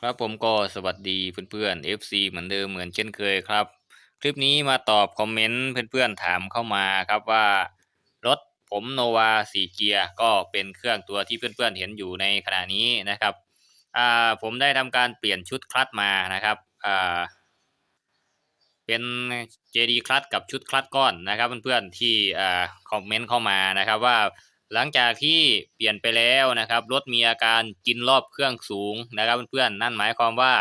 ครับผมก็สวัสดีเพื่อนๆ FC เหมือนเดิมเหมือนเช่นเคยครับ คลิปนี้มาตอบคอมเมนต์เพื่อนๆถามเข้ามาครับว่ารถผมโนวาสี่เกียร์ก็เป็นเครื่องตัวที่เพื่อนๆเห็นอยู่ในขณะนี้นะครับอ่าผมได้ทำการเปลี่ยนชุดคลัตช์มานะครับอ่าเป็น JD คลัตช์กับชุดคลัตช์ก้อนนะครับเพื่อนๆที่อ่าคอมเมนต์เข้ามานะครับว่า หลังจากที่เปลี่ยนไปแล้วนะครับ รถมีอาการกินรอบเครื่องสูงนะครับเพื่อนๆนั่นหมายความว่า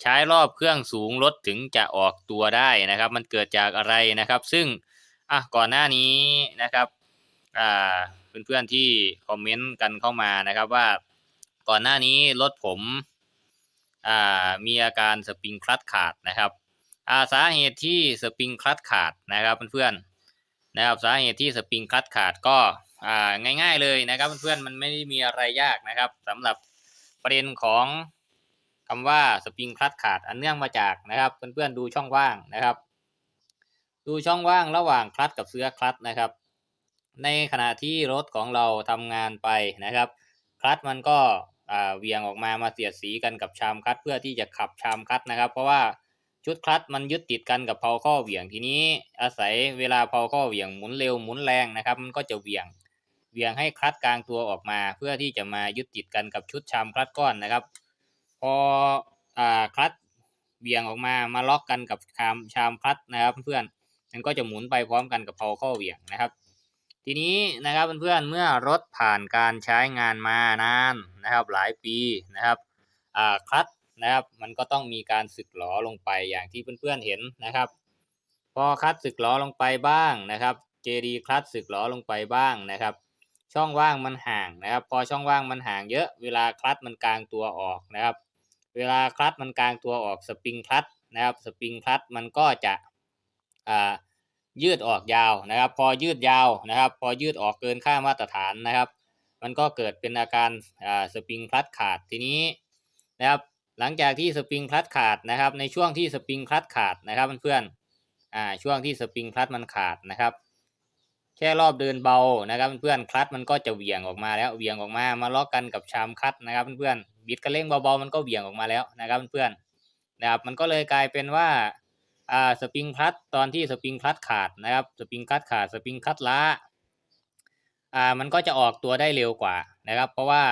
ใช้รอบเครื่องสูงรถถึงจะออกตัวได้นะครับ มันเกิดจากอะไรนะครับ ซึ่งอะก่อนหน้านี้นะครับอ่าเพื่อนๆที่คอมเมนต์กันเข้ามานะครับว่าก่อนหน้านี้รถผมอ่ามีอาการสปริงคลัตขาดนะครับอ่าสาเหตุที่สปริงคลัตขาดนะครับเพื่อนๆนะครับสาเหตุที่สปริงคลัตขาดก็ อ่าง่าย ๆเลยนะครับ เพื่อนๆมันไม่ได้มีอะไรยากนะครับสำหรับประเด็นของคำว่าสปริงคลัตขาดอันเนื่องมาจากนะครับ เพื่อนๆดูช่องว่างนะครับ ดูช่องว่างระหว่างคลัตกับเสื้อคลัตนะครับ ในขณะที่รถของเราทำงานไปนะครับคลัตมันก็อ่าเวียงออกมามาเสียดสีกันกับชามคลัตเพื่อที่จะขับชามคลัตนะครับ เพราะว่าชุดคลัตมันยึดติดกันกับเพาข้อเหวี่ยงทีนี้ อาศัยเวลาเพาข้อเหวี่ยงหมุนเร็วหมุนแรงนะครับ มันก็จะเหวี่ยง เวี่ยงให้คลัตกลางตัวออกมา เพื่อที่จะมายึดติดกันกับชุดชามคลัตก้อนนะครับ พออ่าคลัตเวี่ยงออกมามาล็อกกันกับชามชามคลัตนะครับเพื่อนมันก็จะหมุนไปพร้อมกันกับเพาข้อเวี่ยงนะครับ ทีนี้นะครับเพื่อนเมื่อรถผ่านการใช้งานมานานนะครับ หลายปีนะครับอ่าคลัตนะครับ มันก็ต้องมีการสึกหลอลงไปอย่างที่เพื่อนๆเห็นนะครับ พอคลัตสึกหลอลงไปบ้างนะครับ JD คลัตสึกหลอลงไปบ้างนะครับ ช่องว่างมันห่างนะครับ พอช่องว่างมันห่างเยอะ เวลาคลัตช์มันกลางตัวออกนะครับ เวลาคลัตช์มันกลางตัวออกสปริงคลัตช์นะครับสปริงคลัตช์มันก็จะอ่ายืดออกยาวนะครับ พอยืดยาวนะครับ พอยืดออกเกินค่ามาตรฐานนะครับ มันก็เกิดเป็นอาการอ่าสปริงคลัตช์ขาดทีนี้นะครับหลังจากที่สปริงคลัตช์ขาดนะครับ ในช่วงที่สปริงคลัตช์ขาดนะครับเพื่อนๆอ่าช่วงที่สปริงคลัตช์มันขาดนะครับ แค่รอบเดินเบานะครับเพื่อนๆคลัตมันก็จะเหวี่ยงออกมาแล้วเหวี่ยงออกมามาล็อกกันกับชามคลัตนะครับเพื่อนๆบิดกระเร่งเบาๆมันก็เหวี่ยงออกมาแล้วนะครับเพื่อนๆนะครับมันก็เลยกลายเป็นว่าอ่าสปริงคลัตตอนที่สปริงคลัตขาดนะครับสปริงคลัตขาดสปริงคลัตล้าอ่ามันก็จะออกตัวได้เร็วกว่านะครับ เพราะว่า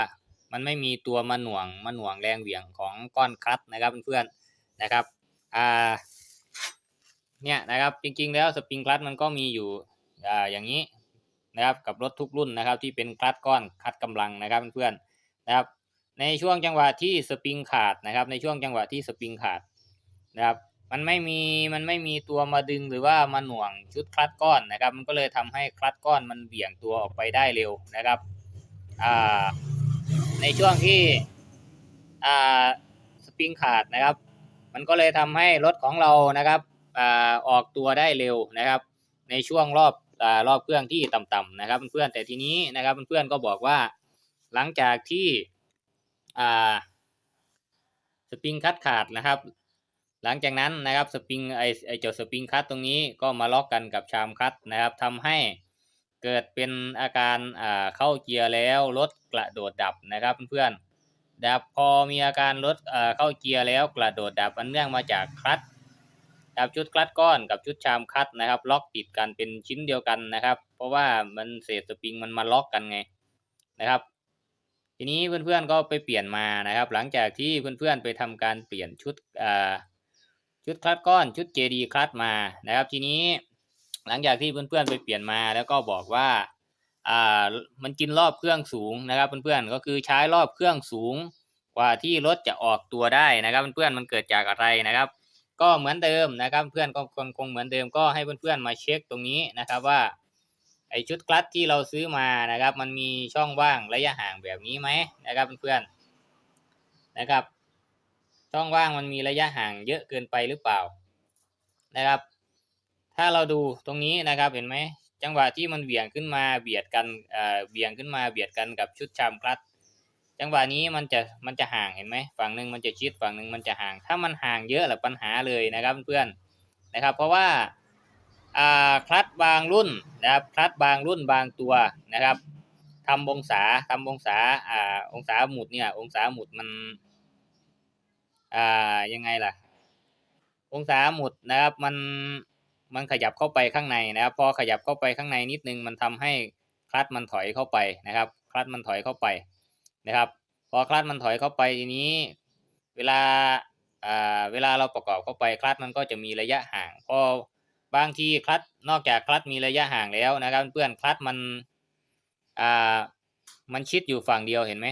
มันไม่มีตัวมาหน่วงมาหน่วงแรงเหวี่ยงของก้อนคลัตนะครับเพื่อนๆนะครับอ่าเนี่ยนะครับจริงๆแล้วสปริงคลัตมันก็มีอยู่ อ่อย่างนี้นะครับกับรถทุกรุ่นนะครับที่เป็นคลัตช์ก้อนคลัตช์กำลังนะครับเพื่อนๆนะครับในช่วงจังหวะที่สปริงขาดนะครับในช่วงจังหวะที่สปริงขาดนะครับมันไม่มีมันไม่มีตัวมาดึงหรือว่ามาหน่วงชุดคลัตช์ก้อนนะครับ มันก็เลยทำให้คลัตช์ก้อนมันเบี่ยงตัวออกไปได้เร็วนะครับอ่าในช่วงที่อ่าสปริงขาดนะครับ มันก็เลยทำให้รถของเรานะครับอ่าออกตัวได้เร็วนะครับ ในช่วงรอบ รอบเครื่องที่ต่ำๆนะครับเพื่อนๆแต่ทีนี้นะครับเพื่อนๆก็บอกว่าหลังจากที่สปริงคัดขาดนะครับ หลังจากนั้นนะครับสปริงไอไอเจ้าสปริงคัตตรงนี้ก็มาล็อกกันกับชามคัตนะครับทำให้เกิดเป็นอาการาเข้าเกียร์แล้วรถกระโดดดับนะครับเพื่อนๆดับพอมีอาการรถเข้าเกียร์แล้วกระโดดดับอันเนื่องมาจากคลัตช์ ดับชุดคลัตช์ก้อนกับชุดชามคัตนะครับ ล็อกติดกันเป็นชิ้นเดียวกันนะครับ เพราะว่ามันเศษสปริงมันมาล็อกกันไงนะครับ ทีนี้เพื่อนๆก็ไปเปลี่ยนมานะครับ หลังจากที่เพื่อนๆไปทำการเปลี่ยนชุดชุดคลัตช์ก้อนชุด JD คลัตช์มานะครับ ทีนี้หลังจากที่เพื่อนๆไปเปลี่ยนมาแล้วก็บอกว่าอ่ามันกินรอบเครื่องสูงนะครับเพื่อนๆก็คือใช้รอบเครื่องสูงกว่าที่รถจะออกตัวได้นะครับเพื่อนๆมันเกิดจากอะไรนะครับ ก็เหมือนเดิมนะครับ เพื่อนก็คงคงเหมือนเดิมก็ให้เพื่อนๆมาเช็คตรงนี้นะครับว่าไอชุดคลัตที่เราซื้อมานะครับ มันมีช่องว่างระยะห่างแบบนี้ไหมนะครับเพื่อนๆนะครับ ช่องว่างมันมีระยะห่างเยอะเกินไปหรือเปล่านะครับ ถ้าเราดูตรงนี้นะครับเห็นไหมจังหวะที่มันเบี่ยงขึ้นมาเบียดกันเอ่อเบี่ยงขึ้นมาเบียดกันกับชุดชามคลัต จังหวะนี้มันจะมันจะห่างเห็นไหมฝั่งหนึ่งมันจะชิดฝั่งหนึ่งมันจะห่าง ถ้ามันห่างเยอะแหละปัญหาเลยนะครับเพื่อนนะครับ เพราะว่าอ่าคลัตบางรุ่นนะครับคลัตบางรุ่นบางตัวนะครับทำองศาทำองศาอ่าองศาหมุดเนี่ยองศาหมุดมันอ่ายังไงล่ะ องศาหมุดนะครับมันมันขยับเข้าไปข้างในนะครับ พอขยับเข้าไปข้างในนิดนึงมันทำให้คลัตมันถอยเข้าไปนะครับ คลัตมันถอยเข้าไป นะครับ พอคลัตช์มันถอยเข้าไปทีนี้ เวลาเวลาเราประกอบเข้าไปคลัตช์มันก็จะมีระยะห่าง พอบางทีคลัตช์นอกจากคลัตช์มีระยะห่างแล้วนะครับ เพื่อนคลัตช์มันอ่ามันชิดอยู่ฝั่งเดียวเห็นไหม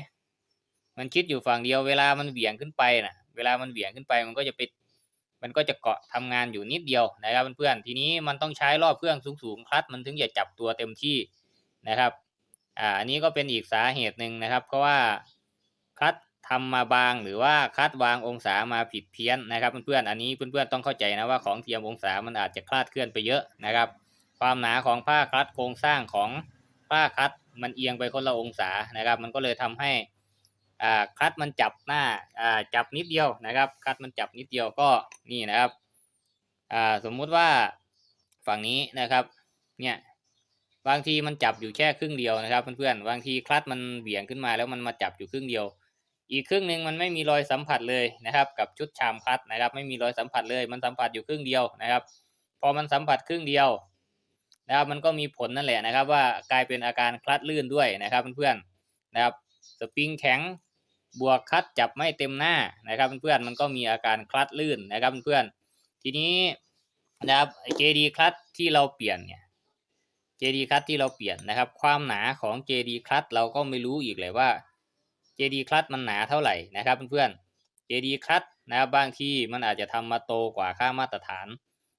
มันชิดอยู่ฝั่งเดียว เวลามันเหวี่ยงขึ้นไปนะเวลามันเหวี่ยงขึ้นไปมันก็จะไปมันก็จะเกาะทำงานอยู่นิดเดียวนะครับเพื่อนๆทีนี้มันต้องใช้รอบเครื่องสูงๆคลัตช์มันถึงจะจับตัวเต็มที่นะครับ อ่าอันนี้ก็เป็นอีกสาเหตุหนึ่งนะครับ เพราะว่าคลัตช์ทำมาบางหรือว่าคลัตช์วางองศามาผิดเพี้ยนนะครับเพื่อนๆอันนี้เพื่อนๆต้องเข้าใจนะว่าของเทียมองศามันอาจจะคลาดเคลื่อนไปเยอะนะครับ ความหนาของผ้าคลัตช์โครงสร้างของผ้าคลัตช์มันเอียงไปคนละองศานะครับ มันก็เลยทำให้อ่าคลัตช์มันจับหน้าอ่าจับนิดเดียวนะครับคลัตช์มันจับนิดเดียวก็นี่นะครับอ่าสมมุติว่าฝั่งนี้นะครับเนี่ย บางทีมันจับอยู่แค่ครึ่งเดียวนะครับเพื่อนๆบางทีคลัตมันเบี่ยงขึ้นมาแล้วมันมาจับอยู่ครึ่งเดียว อีกครึ่งหนึ่งมันไม่มีรอยสัมผัสเลยนะครับ กับชุดชามคลัตนะครับ ไม่มีรอยสัมผัสเลย มันสัมผัสอยู่ครึ่งเดียวนะครับ พอมันสัมผัสครึ่งเดียวนะครับมันก็มีผลนั่นแหละนะครับ ว่ากลายเป็นอาการคลัตลื่นด้วยนะครับเพื่อนๆนะครับสปริงแข็งบวกคลัตจับไม่เต็มหน้านะครับเพื่อนๆมันก็มีอาการคลัตลื่นนะครับเพื่อนๆทีนี้นะครับ JD คลัตที่เราเปลี่ยนเนี่ย JD คลัตช์ที่เราเปลี่ยนนะครับ ความหนาของ JD คลัตช์เราก็ไม่รู้อีกเลยว่า JD คลัตช์มันหนาเท่าไหร่นะครับเพื่อนๆ JD คลัตช์นะครับบางที่มันอาจจะทำมาโตกว่าค่ามาตรฐาน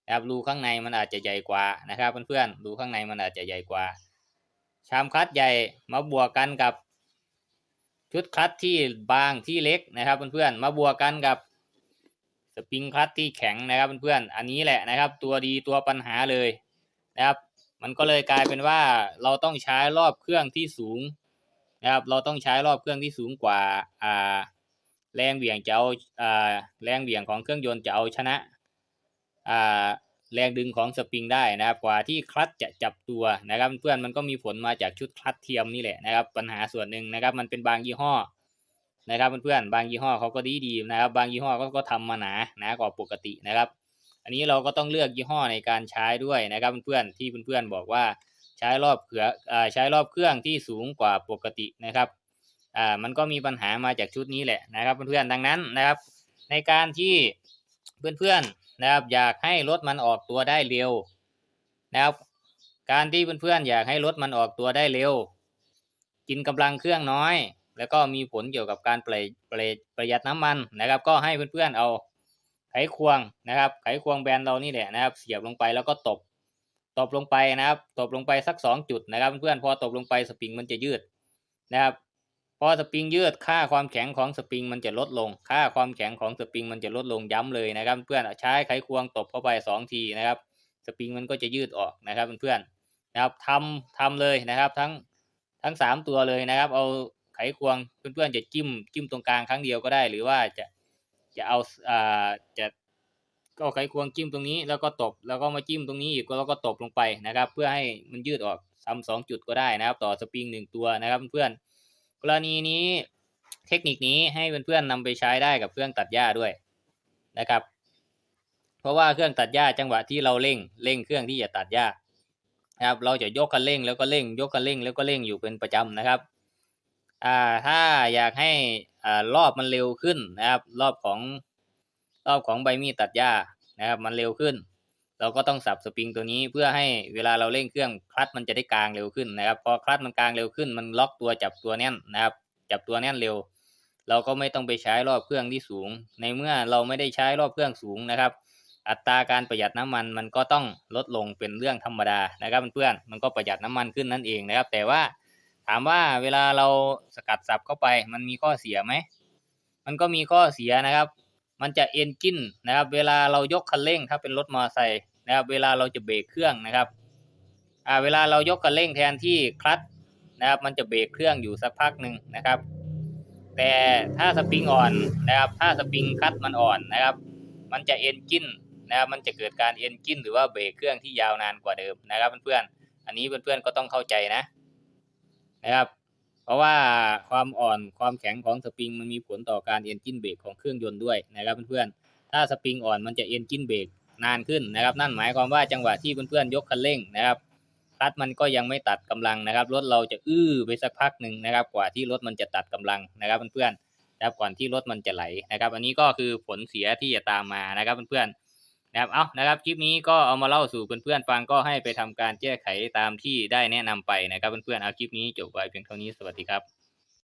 นะครับรูข้างในมันอาจจะใหญ่กว่านะครับเพื่อนๆรูข้างในมันอาจจะใหญ่กว่า ชามคลัตช์ใหญ่มาบวกกันกับ ชุดคลัตช์ที่บางที่เล็กนะครับเพื่อนๆมาบวกกันกับสปริงคลัตช์ที่แข็งนะครับเพื่อนๆอันนี้แหละนะครับ ตัวดีตัวปัญหาเลยนะครับ มันก็เลยกลายเป็นว่าเราต้องใช้รอบเครื่องที่สูงนะครับ เราต้องใช้รอบเครื่องที่สูงกว่าอ่าแรงเหวี่ยงจะเอาอ่าแรงเหวี่ยงของเครื่องยนต์จะเอาชนะอ่าแรงดึงของสปริงได้นะครับ กว่าที่คลัตจะจับตัวนะครับ เพื่อนมันก็มีผลมาจากชุดคลัตเทียมนี่แหละนะครับ ปัญหาส่วนหนึ่งนะครับ มันเป็นบางยี่ห้อนะครับเพื่อนๆบางยี่ห้อเขาก็ดีดีนะครับ บางยี่ห้อก็ก็ทำมาหนาหนากว่าปกตินะครับ อันนี้เราก็ต้องเลือกยี่ห้อในการใช้ด้วยนะครับเพื่อนๆที่เพื่อนๆบอกว่าใช้รอบเขืออ่าใช้รอบเครื่องที่สูงกว่าปกตินะครับอ่ามันก็มีปัญหามาจากชุดนี้แหละนะครับเพื่อนๆดังนั้นนะครับ ในการที่เพื่อนๆนะครับอยากให้รถมันออกตัวได้เร็วนะครับการที่เพื่อนๆอยากให้รถมันออกตัวได้เร็ว กินกำลังเครื่องน้อย แล้วก็มีผลเกี่ยวกับการประประประหยัดน้ำมันนะครับ ก็ให้เพื่อนๆเอา ไขควงนะครับ ไขควงแบรนด์เรานี่แหละนะครับ เสียบลงไปแล้วก็ตบ ตบลงไปนะครับ ตบลงไปสักสองจุดนะครับ เพื่อนพอตบลงไปสปริงมันจะยืดนะครับ พอสปริงยืดค่าความแข็งของสปริงมันจะลดลง ค่าความแข็งของสปริงมันจะลดลงย้ำเลยนะครับ เพื่อนใช้ไขควงตบเข้าไปสองทีนะครับ สปริงมันก็จะยืดออกนะครับเพื่อนนะครับทำทำเลยนะครับ ทั้งทั้งสามตัวเลยนะครับ เอาไขควงเพื่อนๆจะจิ้มจิ้มตรงกลางครั้งเดียวก็ได้ หรือว่าจะ จะเอาอ่าจะก็ไขควงจิ้มตรงนี้แล้วก็ตบแล้วก็มาจิ้มตรงนี้อีกแล้วก็ตบลงไปนะครับ เพื่อให้มันยืดออกทำสองจุดก็ได้นะครับ ต่อสปริงหนึ่งตัวนะครับเพื่อนกรณีนี้เทคนิคนี้ให้เพื่อนๆนำไปใช้ได้กับเครื่องตัดหญ้าด้วยนะครับ เพราะว่าเครื่องตัดหญ้าจังหวะที่เราเร่งเร่งเครื่องที่จะตัดหญ้านะครับ เราจะยกคันเร่งแล้วก็เร่ง ยกคันเร่งแล้วก็เร่งอยู่เป็นประจำนะครับอ่าถ้าอยากให้ อ่ารอบมันเร็วขึ้นนะครับ รอบของรอบของใบมีดตัดหญ้านะครับ มันเร็วขึ้น เราก็ต้องสับสปริงตัวนี้เพื่อให้เวลาเราเร่งเครื่องคลัตมันจะได้กลางเร็วขึ้นนะครับ พอคลัตมันกลางเร็วขึ้น มันล็อกตัวจับตัวแน่นนะครับ จับตัวแน่นเร็ว เราก็ไม่ต้องไปใช้รอบเครื่องที่สูง ในเมื่อเราไม่ได้ใช้รอบเครื่องสูงนะครับ อัตราการประหยัดน้ำมันมันก็ต้องลดลงเป็นเรื่องธรรมดานะครับเพื่อนมันก็ประหยัดน้ำมันขึ้นนั่นเองนะครับ แต่ว่า ถามว่าเวลาเราสกัดสับเข้าไป มันมีข้อเสียไหม มันก็มีข้อเสียนะครับ มันจะเอ็นกินนะครับ เวลาเรายกคันเร่ง ถ้าเป็นรถมอเตอร์ไซค์นะครับ เวลาเราจะเบรกเครื่องนะครับอ่าเวลาเรายกคันเร่งแทนที่คลัตช์นะครับ มันจะเบรกเครื่องอยู่สักพักหนึ่งนะครับ แต่ถ้าสปริงอ่อนนะครับ ถ้าสปริงคลัตช์มันอ่อนนะครับ มันจะเอ็นกินนะครับ มันจะเกิดการเอ็นกินหรือว่าเบรกเครื่องที่ยาวนานกว่าเดิมนะครับเพื่อนๆ อันนี้เพื่อนๆก็ต้องเข้าใจนะ นะครับ เพราะว่าความอ่อนความแข็งของสปริงมันมีผลต่อการเอนจินเบรกของเครื่องยนต์ด้วยนะครับเพื่อนๆ ถ้าสปริงอ่อนมันจะเอนจินเบรกนานขึ้นนะครับ นั่นหมายความว่าจังหวะที่เพื่อนๆยกคันเร่งนะครับคลัตช์มันก็ยังไม่ตัดกำลังนะครับรถเราจะอื้อไปสักพักหนึ่งนะครับ กว่าที่รถมันจะตัดกำลังนะครับเพื่อนๆนะครับก่อนที่รถมันจะไหลนะครับ อันนี้ก็คือผลเสียที่จะตามมานะครับเพื่อนๆ นะครับเอานะครับคลิปนี้ก็เอามาเล่าสู่เพื่อนๆฟังก็ให้ไปทำการแก้ไขตามที่ได้แนะนำไปนะครับเพื่อนๆเอาคลิปนี้จบไว้เพียงเท่านี้สวัสดีครับ